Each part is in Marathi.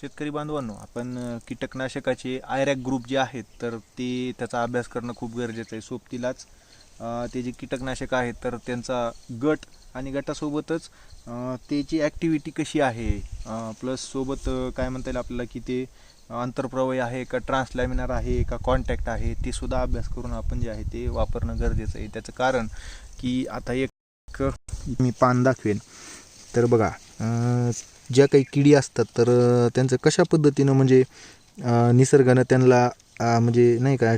शेतकरी बांधवांनो आपण कीटकनाशकाचे आयरॅक ग्रुप जे आहेत तर ते त्याचा अभ्यास करणं खूप गरजेचं आहे. सोबतीलाच ते जे कीटकनाशक आहेत तर त्यांचा गट आणि गटासोबतच त्याची ॲक्टिव्हिटी कशी आहे? प्लस सोबत काय म्हणता येईल आपल्याला की ते आंतरप्रवाही आहे का ट्रान्सलॅमिनार आहे का कॉन्टॅक्ट आहे ते सुद्धा अभ्यास करून आपण जे आहे ते वापरणं गरजेचं आहे. त्याचं कारण की आता एक मी पान दाखवेन. तर बघा ज्या काही किडी असतात तर त्यांचं कशा पद्धतीनं म्हणजे निसर्गानं त्यांना म्हणजे नाही का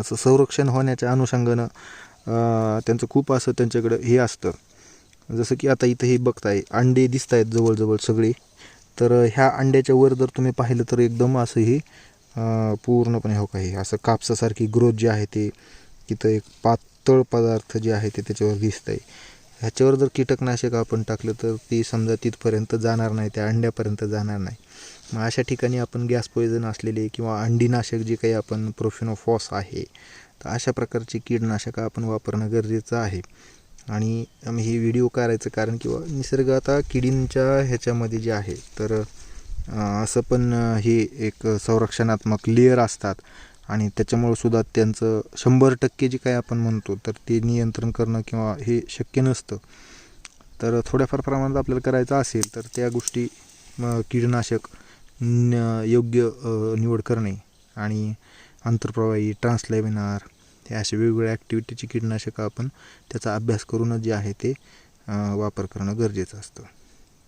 असं संरक्षण होण्याच्या अनुषंगानं त्यांचं खूप असं त्यांच्याकडं हे असतं. जसं की आता इथं हे बघताय अंडे दिसत आहेत जवळजवळ सगळे. तर ह्या अंड्याच्या वर जर तुम्ही पाहिलं तर एकदम असं हे पूर्णपणे हो काही असं कापसासारखी ग्रोथ जी आहे ते तिथं एक पातळ पदार्थ जे आहे ते त्याच्यावर दिसत आहे ह्याच्यावर जर कीटकनाशक आपण टाकलं तर ती समजा तिथपर्यंत जाणार नाही त्या अंड्यापर्यंत जाणार नाही. मग अशा ठिकाणी आपण गॅस पॉयझन असलेले किंवा अंडीनाशक जे काही आपण प्रोफिनोफॉस आहे तर अशा प्रकारची कीडनाशकं आपण वापरणं गरजेचं आहे. आणि आम्ही हे व्हिडिओ करायचं कारण किंवा निसर्ग आता किडींच्या ह्याच्यामध्ये जे आहे तर असं पण हे एक संरक्षणात्मक लेअर असतात. आणि त्याच्यामुळं सुद्धा त्यांचं शंभर टक्के जे काय आपण म्हणतो तर ते नियंत्रण करणं किंवा हे शक्य नसतं. तर थोड्याफार प्रमाणात आपल्याला करायचं असेल तर त्या गोष्टी म, कीडनाशक न योग्य निवड करणे आणि आंतरप्रवाही ट्रान्सलॅमिनार हे असे वेगवेगळ्या ॲक्टिव्हिटीची कीटनाशकं आपण त्याचा अभ्यास करूनच जे आहे ते वापर करणं गरजेचं असतं.